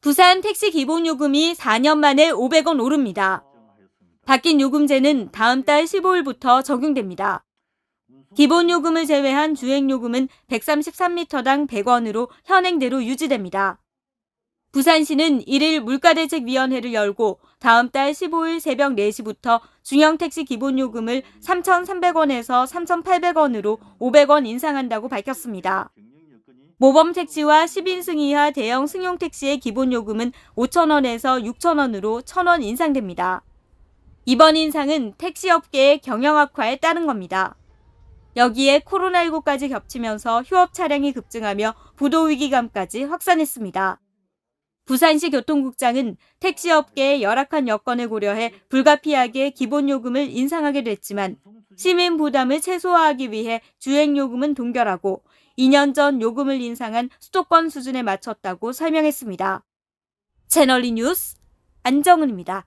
부산 택시 기본 요금이 4년 만에 500원 오릅니다. 바뀐 요금제는 다음 달 15일부터 적용됩니다. 기본 요금을 제외한 주행 요금은 133m당 100원으로 현행대로 유지됩니다. 부산시는 1일 물가대책위원회를 열고 다음 달 15일 새벽 4시부터 중형택시 기본요금을 3,300원에서 3,800원으로 500원 인상한다고 밝혔습니다. 모범택시와 10인승 이하 대형 승용택시의 기본요금은 5,000원에서 6,000원으로 1,000원 인상됩니다. 이번 인상은 택시업계의 경영 악화에 따른 겁니다. 여기에 코로나19까지 겹치면서 휴업 차량이 급증하며 부도 위기감까지 확산했습니다. 부산시 교통국장은 택시업계의 열악한 여건을 고려해 불가피하게 기본요금을 인상하게 됐지만 시민 부담을 최소화하기 위해 주행요금은 동결하고 2년 전 요금을 인상한 수도권 수준에 맞췄다고 설명했습니다. 채널리 뉴스 안정은입니다.